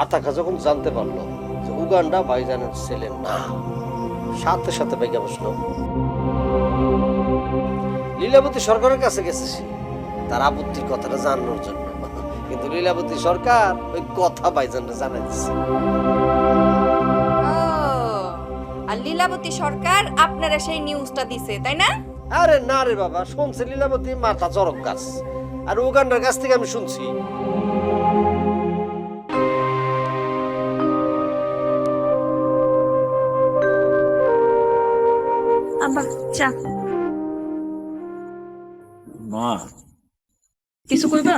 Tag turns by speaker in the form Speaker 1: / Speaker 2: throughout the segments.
Speaker 1: আতাকা যখন জানতে পারল যে উগান্ডা ভাইজানের ছেলে না সাথে সাথে বেগে বসল। লীলাবতী সরকারের কাছে গেছে সে। তার আপত্তির কথাটা জানানোর জন্য। কিন্তু লীলাবতী সরকার ওই কথা জানাই দিচ্ছে
Speaker 2: আর লীলাবতী সরকার আপনারা সেই নিউজটা দিছে তাই না?
Speaker 1: আরে না রে বাবা শুনছে লীলাবতী মাথা চরক গাছ আর উগান্ডার কাছ থেকে আমি শুনছি
Speaker 3: চা
Speaker 4: মা।
Speaker 3: কিছু কইবা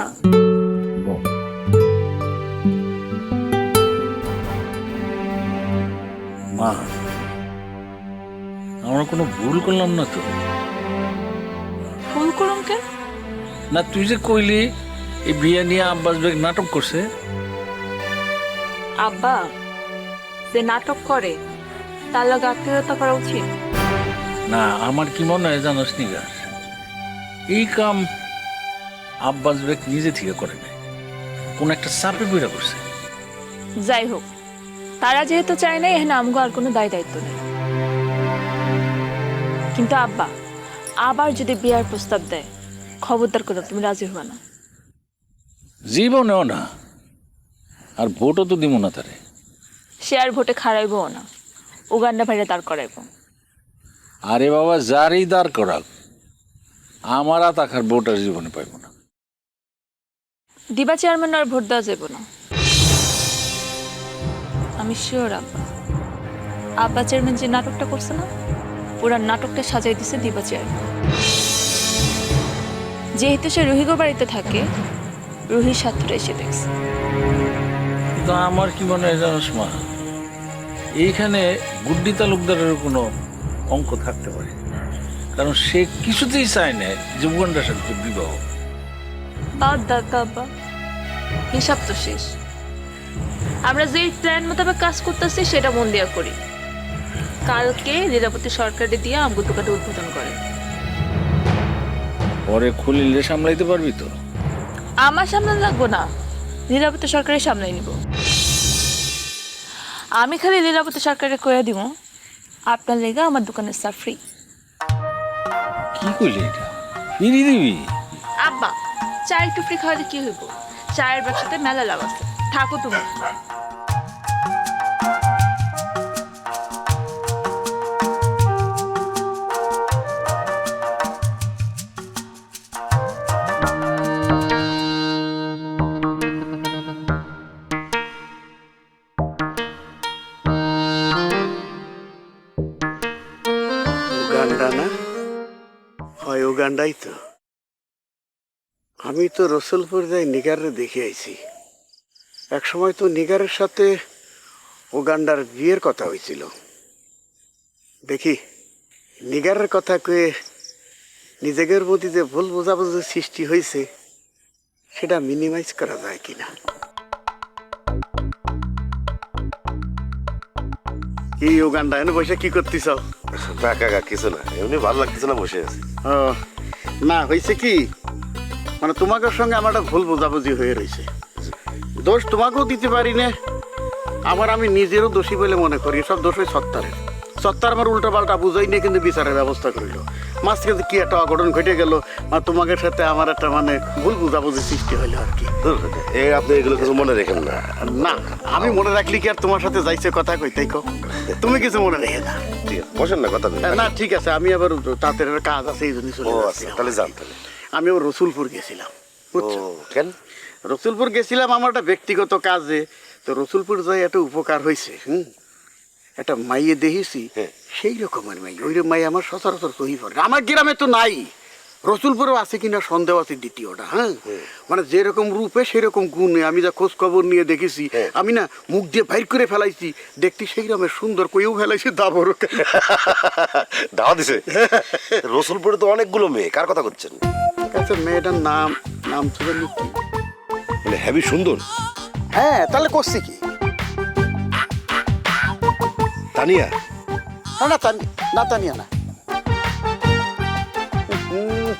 Speaker 4: মা আমরা কোনো ভুল করলাম না তো।
Speaker 3: ফুল করুন কেন?
Speaker 4: না তুই যে কইলি এই বিয়ে নিয়ে আব্বাস বেগ নাটক করছে।
Speaker 3: আব্বা যে নাটক করে তার লগে আত্মীয়তা করা উচিত।
Speaker 4: না আমার কি মনে হয় জানোস নিগা এই কাম আব্বাস বেগ নিজে থেকে করে নাই কোন একটা চাপে বইরা করছে
Speaker 3: যাই হোক তারা যেহেতু চায় না এখানে আমগো আর কোনো দায় দায়িত্ব নেই। কিন্তু আব্বা আবার যদি বিয়ার প্রস্তাব দেয় খবরদার করো তুমি রাজি হবা না।
Speaker 4: জীবনেও না আর ভোটও তো দিব না তারে।
Speaker 3: সে আর ভোটে খারাইবো না উগান্ডা ভাইরে দাঁড় করাইবো।
Speaker 4: আরে বাবা যারই দাঁড় করাক। আমার আর তাকার ভোট আর জীবনে পাইব না।
Speaker 3: দিবা চেয়ারম্যান আর ভোট দেওয়া যাবে না। আমি শিওর আব্বা। আব্বা চেয়ারম্যান যে নাটকটা করছে না পুরা নাটকটা সাজাই দিছে দিবা চেয়ারম্যান যেহেতু সে রুহিগো বাড়িতে থাকে রুহির সাথে এসে দেখছে।
Speaker 4: কিন্তু আমার কি মনে হয় জানোস মা এইখানে গুড্ডি তালুকদারের কোনো অঙ্ক থাকতে পারে। কারণ সে কিছুতেই চায় না যে উগান্ডার সাথে বিবাহ।
Speaker 3: বাদ দাদা আব্বা। হিসাব তো শেষ। আমরা যে প্ল্যান মোতাবেক কাজ করতেছি সেটা মন দেওয়া করি। কালকে লীলাবতী সরকারে দিয়ে আমগো দোকানটা উদ্বোধন করে।
Speaker 4: পরে খুলিলে সামলাইতে পারবি তো?
Speaker 3: আমার সামনে লাগবো না। লীলাবতী সরকারের সামনে নিব। আমি খালি লীলাবতী সরকারে কয়ে দিব আপনার লেগা আমার দোকানের চা ফ্রি
Speaker 4: কি করলি এটা? ফিরি দিবি?
Speaker 3: আব্বা চা একটু ফ্রি খাওয়ালে কি হইব? চায়ের ব্যবসাতে মেলা লাভ আছে। থাকো তুমি।
Speaker 5: উগান্ডা না? হয় উগান্ডাই তো। আমি তো রসুলপুর যাই নিগারে দেখে আইছি। এক সময় তো নিগারের সাথে উগান্ডার বিয়ের কথা হয়েছিল দেখি, নিগারের কথা কয়ে নিজেদের মধ্যে যে ভুল বোঝাবুঝি সৃষ্টি হয়েছে সেটা মিনিমাইজ করা যায় কিনা? কি উগান্ডা এনে বসে কি করতেছ
Speaker 6: না কাকা কিছু না এমনি ভালো লাগতেছে না বসে আছি।
Speaker 5: ও না হয়েছে কি? মানে তোমাকে সঙ্গে আমার একটা ভুল বোঝাবুঝি হয়ে রয়েছে। দোষ তোমাকেও দিতে পারি না আবার আমি নিজেরও দোষী বলে মনে করি সব দোষ ওই সত্তারের। সত্তার আমার উল্টো পাল্টা বুঝাই নিয়ে কিন্তু বিচারের ব্যবস্থা করিল। মাঝ থেকে কি একটা অঘটন ঘটে গেল আর তোমাদের সাথে আমার একটা মানে ভুল বোঝাবুঝি সৃষ্টি হইল আর কি।
Speaker 6: এ আপনি এগুলো কিছু মনে রেখেন না।
Speaker 5: না আমি মনে রাখলি কি আর তোমার সাথে যাইছে কথা কইতেই কো তুমি কিছু মনে রেখে না।
Speaker 6: ঠিক আছে বসেন না কথা
Speaker 5: না ঠিক আছে আমি আবার তাঁতের কাজ আছে এই জন্য চলে যাচ্ছি।
Speaker 6: আচ্ছা তাহলে যান তাহলে।
Speaker 5: আমি আবার রসুলপুর গেছিলাম বুঝছ?
Speaker 6: কেন?
Speaker 5: রসুলপুর গেছিলাম আমার একটা ব্যক্তিগত কাজে তো রসুলপুর যাই একটা উপকার হয়েছে হুম। একটা মাইয়ে দেখেছি
Speaker 6: হ্যাঁ।
Speaker 5: সেই রকমের মাই ওই মাই আমার সচরাচর সহি পড়ে। আমার গ্রামে তো নাই। রসুলপুরেও আছে কিনা সন্দেহ আছে দ্বিতীয়টা হ্যাঁ? মানে যেরকম রূপে সেরকম গুণে আমি যা খোঁজ খবর নিয়ে দেখেছি। আমি না মুখ দিয়ে বাইর করে ফেলাইছি দেখতে সেই রকমের সুন্দর কইও ফেলাইছি দাবর।
Speaker 6: দাওয়া দিছে। রসুলপুরে তো অনেকগুলো মেয়ে কার কথা করছেন
Speaker 5: আচ্ছা মেয়েটার নাম নাম ছিল কি।
Speaker 6: মানে হেভি সুন্দর?
Speaker 5: হ্যাঁ তাহলে করছি কি?
Speaker 6: তানিয়া?
Speaker 5: না না তানি না তানিয়া না।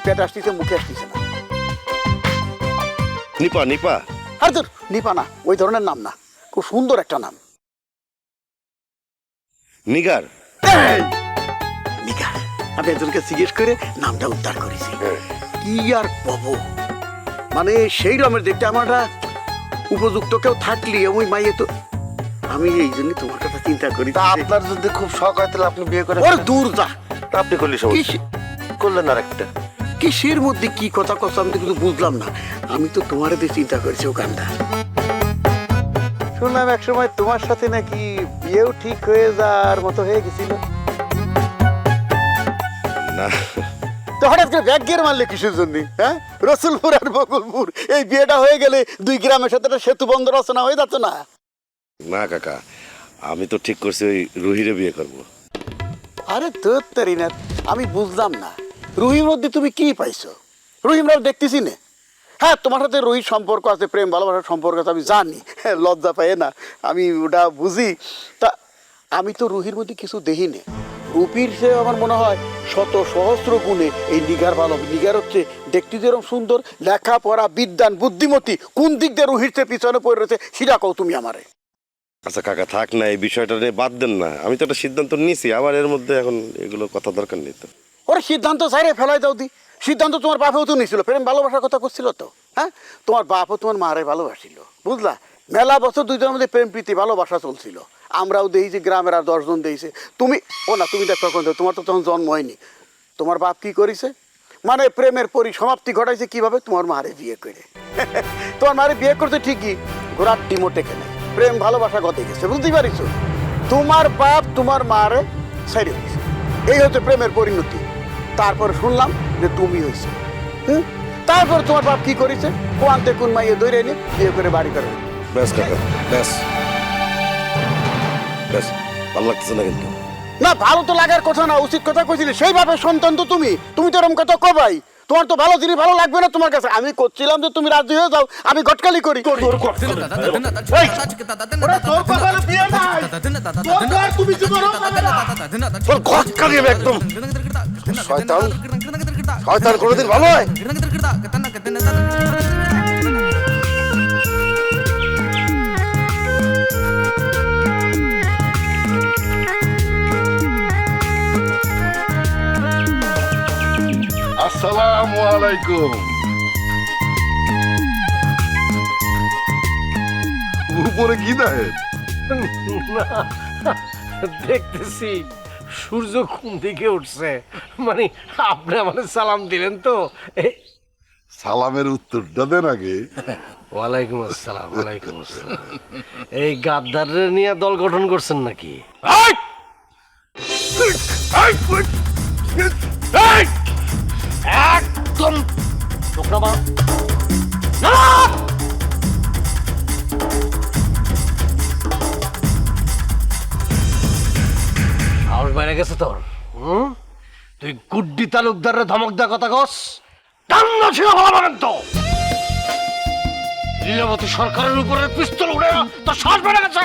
Speaker 5: পেট আসতেছে মুখে আসতেছে না।
Speaker 6: নিপা নিপা।
Speaker 5: আর তোর নিপা না ওই ধরনের নাম না। খুব সুন্দর একটা নাম।
Speaker 6: নিগার।
Speaker 5: নিগার আমি একজনকে জিজ্ঞেস করে নামটা উদ্ধার করেছি। কি আর কব? মানে সেই রমের দেখতে আমারটা উপযুক্ত কেউ থাকলি ওই মাইয়ে তো আমি এই জন্য তোমার কথা চিন্তা করি।
Speaker 6: তা আপনার যদি খুব শখ হয় তাহলে আপনি বিয়ে করেন
Speaker 5: দূর যা।
Speaker 6: আপনি করলে
Speaker 5: কি
Speaker 6: সমস্যা।
Speaker 5: সে-
Speaker 6: করলেন আর একটা
Speaker 5: কিসের মধ্যে কি কথা কথা আমি তো কিন্তু বুঝলাম না। আমি তো তোমার দিয়ে চিন্তা করেছি ও গানটা শুনলাম এক সময় তোমার সাথে নাকি বিয়েও ঠিক হয়ে যাওয়ার মতো হয়ে গেছিল।
Speaker 6: না।
Speaker 5: তো হঠাৎ করে ব্যাগ গিয়ে মারলে কিসের জন্য হ্যাঁ? রসুলপুর আর বকুলপুর এই বিয়েটা হয়ে গেলে দুই গ্রামের সাথে একটা সেতু বন্ধ রচনা হয়ে যাচ্ছে না?
Speaker 6: না কাকা। আমি তো ঠিক করছি ওই রুহিরে বিয়ে করব।
Speaker 5: আরে তোর তারি না আমি বুঝলাম না। রুহির মধ্যে তুমি কি পাইছো? রহিমরাও দেখতেছি না। হ্যাঁ তোমার সাথে রুহির সম্পর্ক আছে প্রেম ভালোবাসার সম্পর্ক আছে আমি জানি। হ্যাঁ, লজ্জা পাই না আমি ওটা বুঝি। তা আমি তো রুহির মধ্যে কিছু দেখি না। রুপির সে আমার মনে হয় শত সহস্র গুণে এই নিগার ভালো নিগার হচ্ছে দেখতে যেরকম সুন্দর লেখাপড়া বিদ্যান বুদ্ধিমতী কোন দিক দিয়ে রুহির চেয়ে পিছনে পড়ে রয়েছে সেটা কও তুমি আমারে।
Speaker 6: আচ্ছা কাকা থাক না এই বিষয়টা নিয়ে বাদ দেন না। আমি তো একটা সিদ্ধান্ত নিয়েছি আবার এর মধ্যে এখন এগুলো কথা দরকার নেই তো।
Speaker 5: ওর সিদ্ধান্ত সাইরে ফেলাই দাও দি। সিদ্ধান্ত তোমার বাপেও তো নিছিল প্রেম ভালোবাসার কথা করছিল তো হ্যাঁ? তোমার বাপও তোমার মারে ভালোবাসিল, বুঝলা? মেলা বছর দুইজনের মধ্যে প্রেম, প্রীতি, ভালোবাসা চলছিল। আমরাও দেখি যে গ্রামের আর দশজন দিয়েছে তুমি, ও না, তুমি দেখো তোমার তো তখন জন্ম হয়নি। তোমার বাপ কি করেছে? মানে প্রেমের পরিসমাপ্তি ঘটাইছে কীভাবে? তোমার মারে বিয়ে করে। তোমার মারে বিয়ে করতে ঠিকই, ঘোড়ার ডিমো টেকে নেয়। প্রেম, ভালোবাসা গতে গেছে বুঝতে পারিস তোমার বাপ তোমার মারে ছেড়ে দিয়েছে। এই হচ্ছে প্রেমের পরিণতি। তারপর শুনলাম যে তুমি হয়েছে। হুম? তারপর তোমার বাপ কি করেছে? কোয়ান্তে কোন মাইয়ে দৈরে এনে বিয়ে করে বাড়ি করে।
Speaker 6: ব্যাস কাকা ব্যাস। ব্যাস ভালো লাগতেছে না কিন্তু।
Speaker 5: না ভালো তো লাগার কথা না উচিত কথা কইছিলে। সেইভাবে সন্তান তো তুমি। তুমি তো এরকম কথা কবাই। তোমার তো ভালো জিনিস ভালো লাগবে না তোমার কাছে আমি করছিলাম যে তুমি রাজি হয়ে যাও আমি গটকালি করি
Speaker 6: একদম শয়তান শয়তান কোনোদিন ভালো হয়
Speaker 7: আসসালামু আলাইকুম। উপরে কি দেয়
Speaker 8: দেখতেছি সূর্য কোন দিকে উঠছে? মানে আপনি আমাদের সালাম দিলেন তো।
Speaker 7: সালামের উত্তরটা দেন আগে।
Speaker 8: ওয়ালাইকুম আসসালাম ওয়ালাইকুম আসসালাম। এই গাদ্দারের নিয়ে দল গঠন করছেন নাকি? একদম টোকরামা আউস বাইরে গেছে তোর। হুম? তুই গুড্ডি তালুকদারের ধমক দেওয়া কথা কস? কান্না ছিল ভালো তো। লীলাবতী সরকারের উপরে পিস্তল উড়ে তোর শ্বাস বেড়ে গেছে।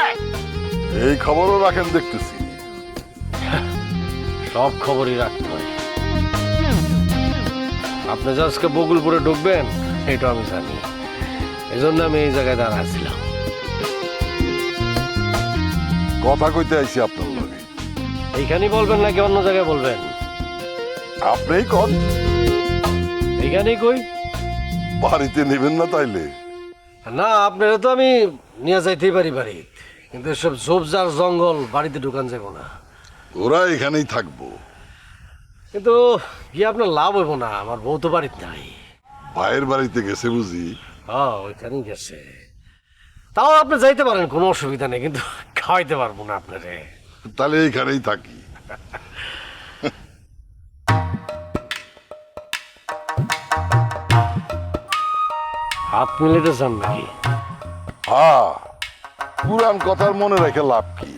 Speaker 7: এই খবরও রাখেন দেখতেছি।
Speaker 8: সব খবরই রাখতে হয়। আপনি যে আজকে বগুলপুরে ঢুকবেন এটা আমি জানি। এই জন্য আমি এই জায়গায় দাঁড়াচ্ছিলাম
Speaker 7: কথা কইতে আইছি আপনার লগে।
Speaker 8: এইখানেই বলবেন নাকি অন্য জায়গায় বলবেন?
Speaker 7: আপনিই কন।
Speaker 8: এইখানেই কই?
Speaker 7: বাড়িতে নেবেন না তাইলে।
Speaker 8: না আপনারা তো আমি নিয়ে যাইতেই পারি বাড়ি। কিন্তু সব ঝোপঝাড় জঙ্গল বাড়িতে ঢুকান যাব না।
Speaker 7: ওরা এখানেই থাকব।
Speaker 8: কিন্তু গিয়ে আপনার লাভ হইব না আমার বউ তো বাড়িতে নাই।
Speaker 7: ভাইয়ের বাড়িতে গেছে বুঝি?
Speaker 8: হ্যাঁ ওইখানেই গেছে। তাও আপনি যাইতে পারেন কোনো অসুবিধা নেই কিন্তু খাওয়াইতে পারব না আপনারে।
Speaker 7: তাহলে এইখানেই থাকি।
Speaker 8: হাত মিলাইতে চান নাকি?
Speaker 7: হ্যাঁ পুরান কথার মনে রেখে লাভ কি?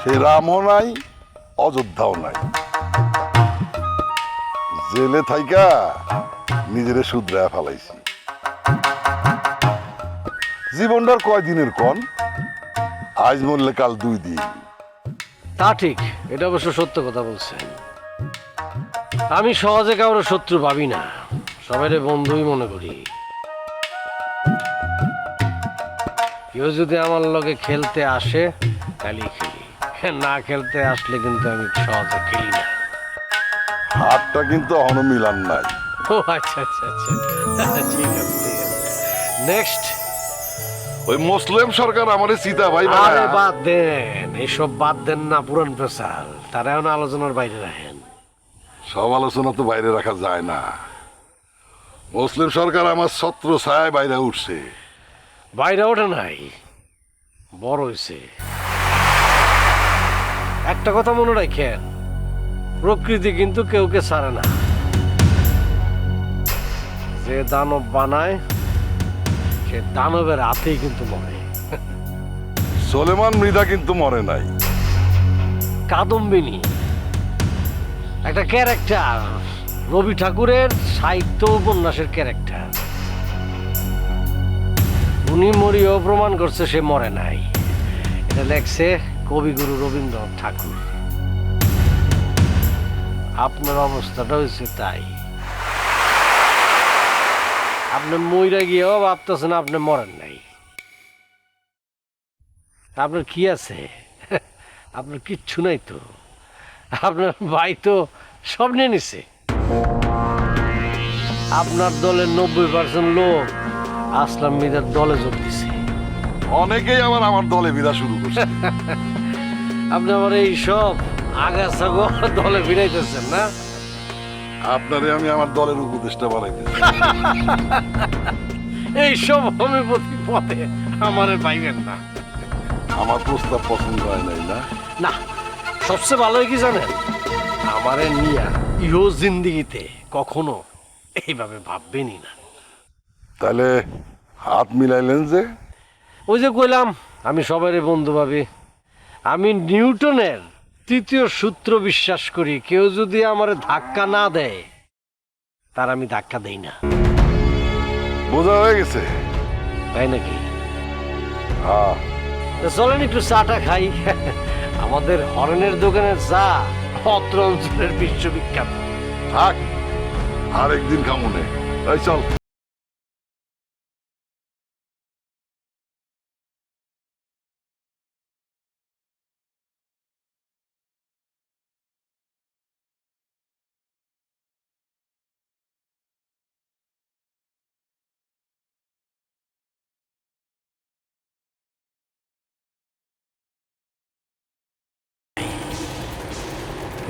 Speaker 7: সে রামও নাই অযোধ্যাও নাই। জেলে থাইকা নিজেরে শুধরায় ফেলাইছি। জীবনটার কয়দিনের কন? আজ মরলে কাল দুই দিন।
Speaker 8: তা ঠিক, এটা অবশ্য সত্য কথা বলছেন আমি সহজে কারোর শত্রু ভাবি না সবাই বন্ধুই মনে করি। কেউ যদি আমার লগে খেলতে আসে, তাহলে খেলি না খেলতে আসলে কিন্তু আমি সহজে খেলি না।
Speaker 7: হাতটা কিন্তু এখনও মিলান নাই।
Speaker 8: ও আচ্ছা আচ্ছা আচ্ছা। ঠিক আছে ঠিক আছে। নেক্সট
Speaker 7: ওই মুসলিম সরকার আমারে সীতা ভাই
Speaker 8: আরে বাদ দেন এসব বাদ দেন না পুরান পেশাল তারা এখন আলোচনার বাইরে রাখেন।
Speaker 7: সব আলোচনা তো বাইরে রাখা যায় না। মুসলিম সরকার আমার ছত্র ছায় বাইরে উঠছে।
Speaker 8: বাইরে ওঠে নাই বড় হয়েছে একটা কথা মনে রাখেন প্রকৃতি কিন্তু কেউকে ছাড়ে না। যে দানব বানায় সে দানবের হাতেই কিন্তু মরে।
Speaker 7: সোলেমান মৃধা কিন্তু মরে নাই।
Speaker 8: কাদম্বিনী একটা ক্যারেক্টার রবি ঠাকুরের সাহিত্য উপন্যাসের ক্যারেক্টার। উনি মরিও প্রমাণ করছে সে মরে নাই। এটা লেখছে কবিগুরু রবীন্দ্রনাথ ঠাকুর। আপনার অবস্থাটা হয়েছে তাই। আপনি মইরা গিয়েও ভাবতেছেন আপনি মরেন নাই। আপনার কি আছে? আপনার কিচ্ছু নাই তো। আপনার ভাই তো সব নিয়ে নিছে। আপনার দলের নব্বই পার্সেন্ট লোক আসলাম মিদার দলে যোগ দিছে।
Speaker 7: অনেকেই আবার আমার দলে বিদা শুরু করছে।
Speaker 8: আপনি আমার এই সব আগাছা দলে ফিরাইতেছেন না?
Speaker 7: আপনারে আমি আমার দলের উপদেষ্টা বানাইতেছি।
Speaker 8: এই সব হোমিওপ্যাথি পথে আমারে পাইবেন না।
Speaker 7: আমার প্রস্তাব পছন্দ হয় নাই না?
Speaker 8: না সবচেয়ে ভালো কি জানেন? আমারে নিয়া ইহো জিন্দিগিতে কখনো এইভাবে ভাববেনই না।
Speaker 7: তাহলে হাত মিলাইলেন যে?
Speaker 8: ওই যে কইলাম আমি সবারই বন্ধু ভাবি। আমি নিউটনের তৃতীয় সূত্র বিশ্বাস করি কেউ যদি আমার ধাক্কা না দেয় তার আমি ধাক্কা দেই না।
Speaker 7: বোঝা হয়ে গেছে।
Speaker 8: তাই নাকি?
Speaker 7: হ্যাঁ।
Speaker 8: চলেন একটু চাটা খাই। আমাদের হরেনের দোকানের চা অত্র অঞ্চলের বিশ্ববিখ্যাত।
Speaker 7: থাক আর একদিন কামনে এই চল।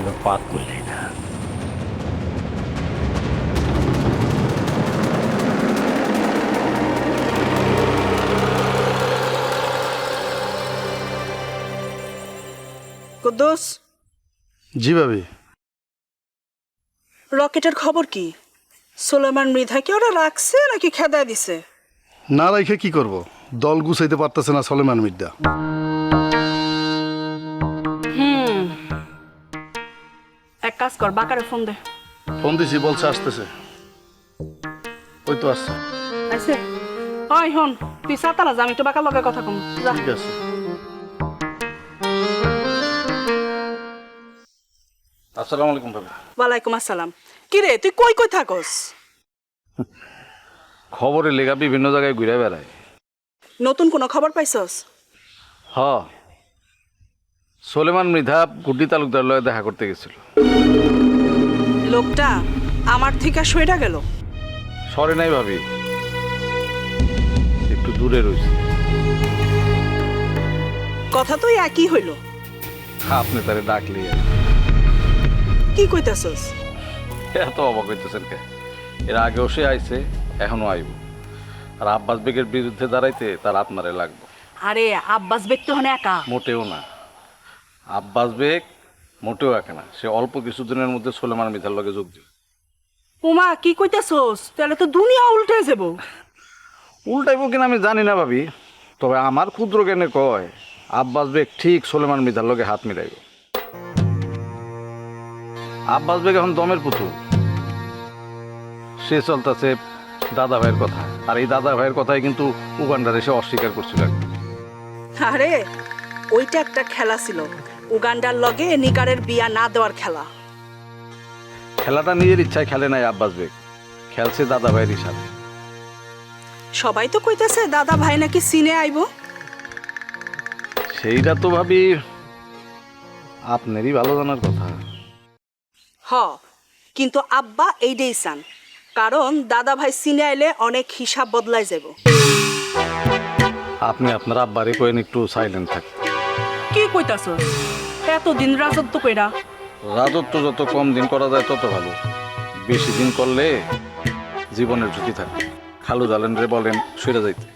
Speaker 8: কিন্তু পাত মিলাই না।
Speaker 9: কুদ্দুস?
Speaker 10: জি ভাবি।
Speaker 9: রকেটের খবর কি? সোলেমান মৃধাকে ওরা রাখছে নাকি খেদায় দিছে?
Speaker 11: না রাইখে কি করব? দল গুছাইতে পারতেছে না সলেমান মির্জা
Speaker 9: কাজ কর বাকারে ফোন দে।
Speaker 11: ফোন দিছি বলছে আসতেছে। ওই তো আসছে।
Speaker 9: আইছে? ওই হন তুই সাতালা যা আমি তো বাকার লগে কথা কম। যা।
Speaker 11: ঠিক আছে। আসসালামু আলাইকুম ভাবি।
Speaker 9: ওয়ালাইকুম আসসালাম। কি রে তুই কই কই থাকস?
Speaker 12: খবরে লেগা বিভিন্ন জায়গায় ঘুরে বেড়ায়।
Speaker 9: নতুন কোনো খবর পাইছস?
Speaker 12: হ। সোলেমান মৃধা গুড্ডি তালুকদার লয়ে দেখা করতে গেছিল।
Speaker 9: লোকটা আমার থেকে সইটা গেল।
Speaker 12: সরে নাই ভাবি। একটু দূরে রয়েছে।
Speaker 9: কথা তো একই হইল।
Speaker 12: আপনি তারে ডাকলি আর।
Speaker 9: কি। কইতাছস?
Speaker 12: এত অবাক হইতেছেন কে? এর আগেও সে আইছে এখনও আইব। আর আব্বাস বেগের বিরুদ্ধে দাঁড়াইতে তার আপনারে লাগবে।
Speaker 9: আরে আব্বাস ব্যক্তি হনে একা।
Speaker 12: মোটেও না। আব্বাস বেগ মোটেও একে না। সে অল্প কিছুদিনের মধ্যে সোলেমান মিধার লগে যোগ দিবে।
Speaker 9: উমা কি কইতাছস? তাহলে তো দুনিয়া উল্টে যাব
Speaker 12: উল্টাইব কিনা আমি জানি না ভাবি তবে আমার ক্ষুদ্র জ্ঞানে কয় আব্বাস বেগ ঠিক সোলেমান মিধার লগে হাত মিলাইব। আব্বাস বেগ এখন দমের পুতুল। সে চলতেছে দাদা ভাইয়ের কথা আর এই দাদা ভাইয়ের কথাই কিন্তু উগান্ডার এসে অস্বীকার করছিল।
Speaker 9: আরে ওইটা একটা খেলা ছিল। উগান্ডার লগে নিকারের বিয়া না দেওয়ার খেলা।
Speaker 12: খেলাটা নিজের ইচ্ছায় খেলে নাই আব্বাস বেগ। খেলছে দাদা ভাইয়ের সাথে
Speaker 9: সবাই তো কইতেছে দাদা ভাই নাকি সিনে আইব?
Speaker 12: সেইটা তো ভাবি আপনারই ভালো জানার কথা।
Speaker 9: হ কিন্তু আব্বা এইটাই চান কারণ দাদা ভাই সিনে আইলে অনেক হিসাব বদলাই যাব
Speaker 12: আপনি আপনার আব্বারে কয়েন একটু সাইলেন্ট থাক।
Speaker 9: কি কইতাছ? এতদিন রাজত্ব কইরা।
Speaker 12: রাজত্ব যত কম দিন করা যায় তত ভালো। বেশি দিন করলে জীবনের ঝুঁকি থাকে। খালু জালেন রে বলেন সরে যাইতে।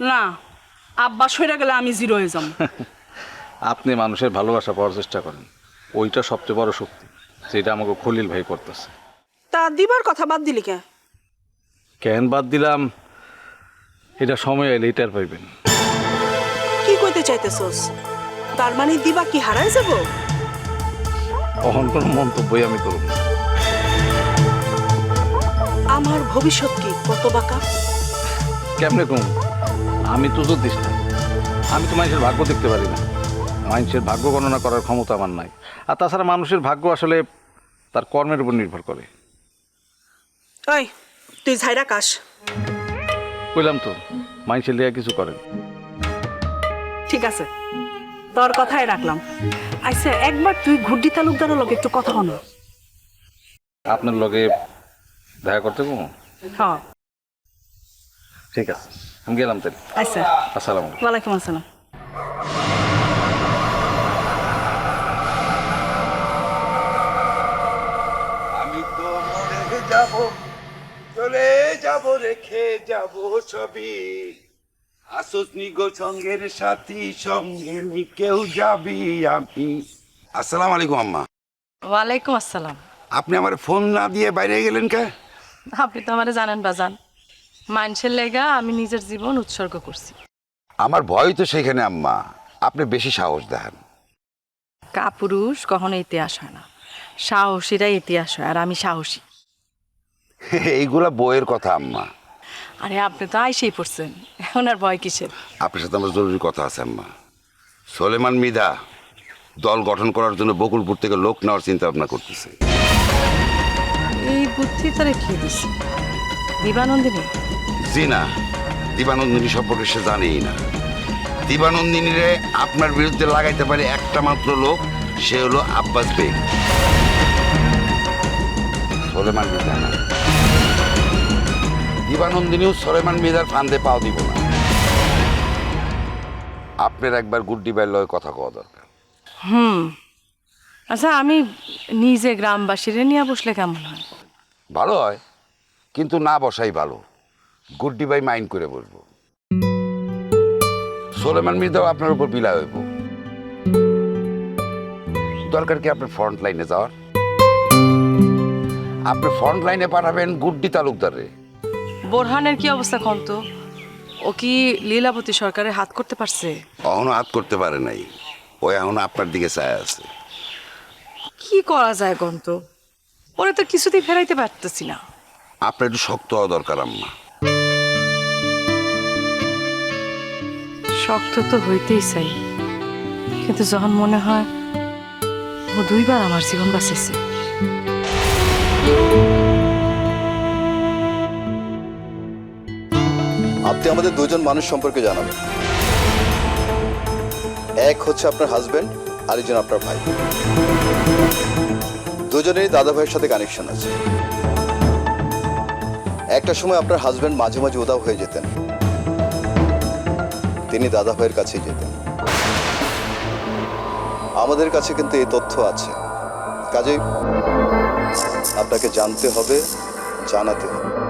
Speaker 9: না আব্বা সইরা গেলে আমি জিরো হয়ে যাম।
Speaker 12: আপনি মানুষের ভালোবাসা পাওয়ার চেষ্টা করেন। ওইটা সবচেয়ে বড় শক্তি যেটা আমাকে খলিল ভাই করতেছে।
Speaker 9: তা দিবার কথা বাদ দিলি কে?
Speaker 12: কেন বাদ দিলাম? এটা সময় এলে এটার পাইবেন।
Speaker 9: কি কইতে চাইতেছস? তার মানে দিবা কি হারাই যাব?
Speaker 12: কোনো মন্তব্যই আমি করব
Speaker 9: আমার ভবিষ্যৎ কি কত বাঁকা?
Speaker 12: কেমনে কম? আমি তো জ্যোতিষ না। আমি তো মানুষের ভাগ্য দেখতে পারি না। মানুষের ভাগ্য গণনা করার ক্ষমতা আমার নাই। আর তাছাড়া মানুষের ভাগ্য আসলে তার কর্মের উপর নির্ভর করে।
Speaker 9: ওই তুই ঝাইরা কাশ।
Speaker 12: কইলাম তো মানুষের লেগে কিছু করেন।
Speaker 9: ঠিক আছে। তোর কথাই রাখলাম। আচ্ছা একবার তুই ঘুড্ডি তালুকদারের লগে একটু কথা হনো
Speaker 12: আপনার লগে দেখা করতে
Speaker 9: হ্যাঁ।
Speaker 12: ঠিক আছে। আমি গেলাম তাহলে।
Speaker 9: আচ্ছা
Speaker 12: আসসালামু আলাইকুম।
Speaker 9: ওয়ালাইকুম আসসালাম।
Speaker 13: আমি তো মরে যাব চলে যাব রেখে যাব ছবি। আসুস নিগো সঙ্গের সাথী সঙ্গে কেউ যাবি আমি। আসসালামু আলাইকুম আম্মা।
Speaker 14: ওয়ালাইকুম আসসালাম।
Speaker 13: আপনি আমার ফোন না দিয়ে বাইরে গেলেন কে?
Speaker 14: আপনি তো আমারে জানেন বাজান। মানুষের লেগা আমি নিজের জীবন উৎসর্গ করছি।
Speaker 13: আমার ভয় তো সেখানে আম্মা। আপনি বেশি সাহস দেখান।
Speaker 14: কাপুরুষ কখনো ইতিহাস হয় না। সাহসীরাই ইতিহাস হয় আর আমি সাহসী।
Speaker 13: এইগুলা বইয়ের কথা আম্মা।
Speaker 14: আরে আপনি তো আইসেই পড়ছেন। এখন আর ভয় কিসের?
Speaker 13: আপনার সাথে আমার জরুরি কথা আছে আম্মা। সোলেমান মিদা দল গঠন করার জন্য বকুলপুর থেকে লোক নেওয়ার চিন্তা ভাবনা করতেছে।
Speaker 14: এই বুদ্ধি তারে কি দিছে? দিবানন্দিনী
Speaker 13: জি না দিবানন্দিনী সম্পর্কে সে জানেই না। দিবানন্দিনীরে আপনার বিরুদ্ধে লাগাইতে পারে একটা মাত্র লোক সে হলো আব্বাস বেগ। সোলেমান মিদা না। দিবানন্দিনীও সোলেমান মিদার ফান্দে পাও দিব না। আপনার একবার গুড্ডি বাইর লয়ে কথা কওয়া দরকার।
Speaker 14: হুম। আচ্ছা আমি নিজে গ্রামবাসীরে নিয়ে বসলে কেমন হয়?
Speaker 13: ভালো হয় কিন্তু না বসাই ভালো। গুড্ডি বাই মাইন্ড করে বসবো। সোলেমান মির্জাও আপনার উপর বিলা হইব। দরকার কি আপনার ফ্রন্ট লাইনে যাওয়ার? আপনি ফ্রন্ট লাইনে পাঠাবেন গুড্ডি তালুকদারে।
Speaker 14: বোরহানের কি অবস্থা কন্ত ও কি লীলাবতী সরকারের হাত করতে পারছে?
Speaker 13: এখনও হাত করতে পারে নাই। ও এখন আপনার দিকে চায় আছে।
Speaker 14: কি করা যায় কন্ত ওরে তো কিছুতেই ফেরাইতে পারতেছি না।
Speaker 13: আপনার একটু শক্ত হওয়া দরকার আম্মা।
Speaker 14: শক্ত তো হইতেই চাই। কিন্তু যখন মনে হয় ও দুইবার আমার জীবন বাঁচেছে
Speaker 15: আপনি আমাদের দুজন মানুষ সম্পর্কে জানাবেন। এক হচ্ছে আপনার হাজবেন্ড আরেকজন আপনার ভাই। দুজনেরই দাদা ভাইয়ের সাথে কানেকশন আছে। একটা সময় আপনার হাজবেন্ড মাঝে মাঝে উদাও হয়ে যেতেন। তিনি দাদা ভাইয়ের কাছেই যেতেন। আমাদের কাছে কিন্তু এই তথ্য আছে। কাজেই আপনাকে জানতে হবে, জানাতে হবে।